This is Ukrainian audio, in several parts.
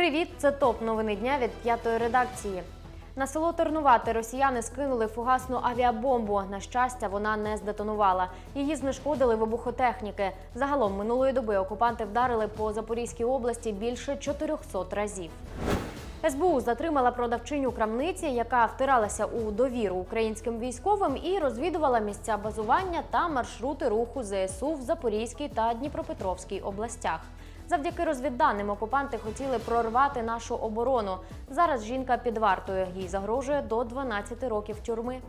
Привіт, це топ новини дня від п'ятої редакції. На село Тернувати росіяни скинули фугасну авіабомбу. На щастя, вона не здетонувала. Її знешкодили вибухотехніки. Загалом минулої доби окупанти вдарили по Запорізькій області більше 400 разів. СБУ затримала продавчиню крамниці, яка втиралася у довіру українським військовим і розвідувала місця базування та маршрути руху ЗСУ в Запорізькій та Дніпропетровській областях. Завдяки розвідданим окупанти хотіли прорвати нашу оборону. Зараз жінка під вартою. Їй загрожує до 12 років тюрми.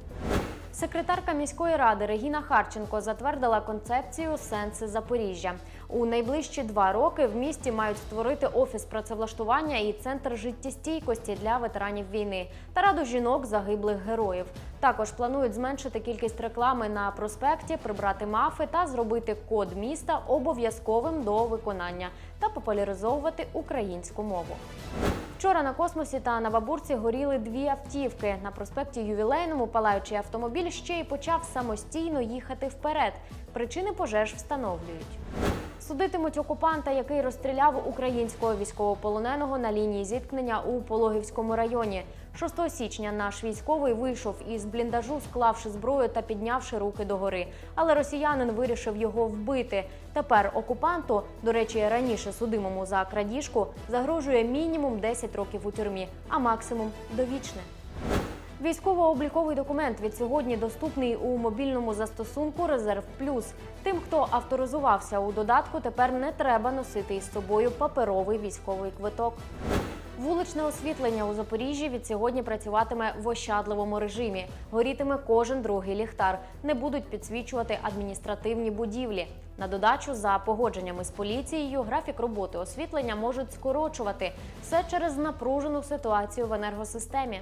Секретарка міської ради Регіна Харченко затвердила концепцію Сенси Запоріжжя. У найближчі два роки в місті мають створити офіс працевлаштування і центр життєстійкості для ветеранів війни та раду жінок загиблих героїв. Також планують зменшити кількість реклами на проспекті, прибрати мафи та зробити код міста обов'язковим до виконання та популяризовувати українську мову. Вчора на космосі та на Бабурці горіли дві автівки. На проспекті Ювілейному палаючий автомобіль ще й почав самостійно їхати вперед. Причини пожеж встановлюють. Судитимуть окупанта, який розстріляв українського військовополоненого на лінії зіткнення у Пологівському районі. 6 січня наш військовий вийшов із бліндажу, склавши зброю та піднявши руки догори. Але росіянин вирішив його вбити. Тепер окупанту, до речі, раніше судимому за крадіжку, загрожує мінімум 10 років у тюрмі, а максимум довічне. Військово-обліковий документ від сьогодні доступний у мобільному застосунку Резерв Плюс. Тим, хто авторизувався у додатку, тепер не треба носити із собою паперовий військовий квиток. Вуличне освітлення у Запоріжжі від сьогодні працюватиме в ощадливому режимі. Горітиме кожен другий ліхтар. Не будуть підсвічувати адміністративні будівлі. На додачу, за погодженнями з поліцією, графік роботи освітлення можуть скорочувати все через напружену ситуацію в енергосистемі.